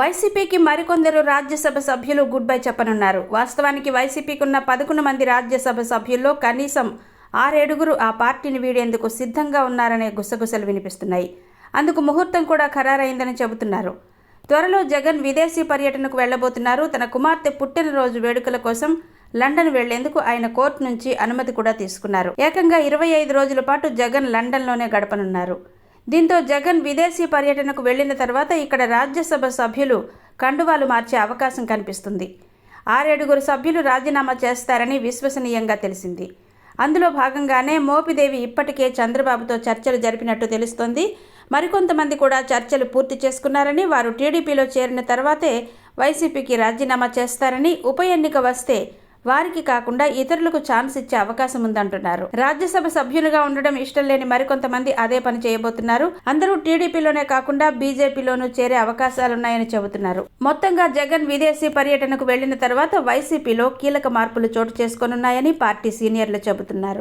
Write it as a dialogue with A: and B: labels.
A: వైసీపీకి మరికొందరు రాజ్యసభ సభ్యులు గుడ్ బై చెప్పనున్నారు. వాస్తవానికి వైసీపీకి ఉన్న పదకొండు మంది రాజ్యసభ సభ్యుల్లో కనీసం ఆరేడుగురు ఆ పార్టీని వీడేందుకు సిద్ధంగా ఉన్నారనే గుసగుసలు వినిపిస్తున్నాయి. అందుకు ముహూర్తం కూడా ఖరారైందని చెబుతున్నారు. త్వరలో జగన్ విదేశీ పర్యటనకు వెళ్ళబోతున్నారు తన కుమార్తె పుట్టినరోజు వేడుకల కోసం లండన్ వెళ్ళేందుకు ఆయన కోర్టు నుంచి అనుమతి కూడా తీసుకున్నారు. ఏకంగా ఇరవై ఐదు రోజుల పాటు జగన్ లండన్లోనే గడపనున్నారు. దీంతో జగన్ విదేశీ పర్యటనకు వెళ్ళిన తర్వాత ఇక్కడ రాజ్యసభ సభ్యులు కండువాలు మార్చే అవకాశం కనిపిస్తుంది. ఆరేడుగురు సభ్యులు రాజీనామా చేస్తారని విశ్వసనీయంగా తెలిసింది. అందులో భాగంగానే మోపిదేవి ఇప్పటికే చంద్రబాబుతో చర్చలు జరిపినట్టు తెలుస్తోంది. మరికొంతమంది కూడా చర్చలు పూర్తి చేసుకున్నారని వారు టీడీపీలో చేరిన తర్వాతే వైసీపీకి రాజీనామా చేస్తారని ఉప ఎన్నిక వస్తే వారికి కాకుండా ఇతరులకు ఛాన్స్ ఇచ్చే అవకాశం ఉందంటున్నారు. రాజ్యసభ సభ్యులుగా ఉండడం ఇష్టం లేని మరికొంతమంది అదే పని చేయబోతున్నారు. అందరూ టీడీపీలోనే కాకుండా బీజేపీలోనూ చేరే అవకాశాలున్నాయని చెబుతున్నారు. మొత్తంగా జగన్ విదేశీ పర్యటనకు వెళ్ళిన తర్వాత వైసీపీలో కీలక మార్పులు చోటు చేసుకోనున్నాయని పార్టీ సీనియర్లు చెబుతున్నారు.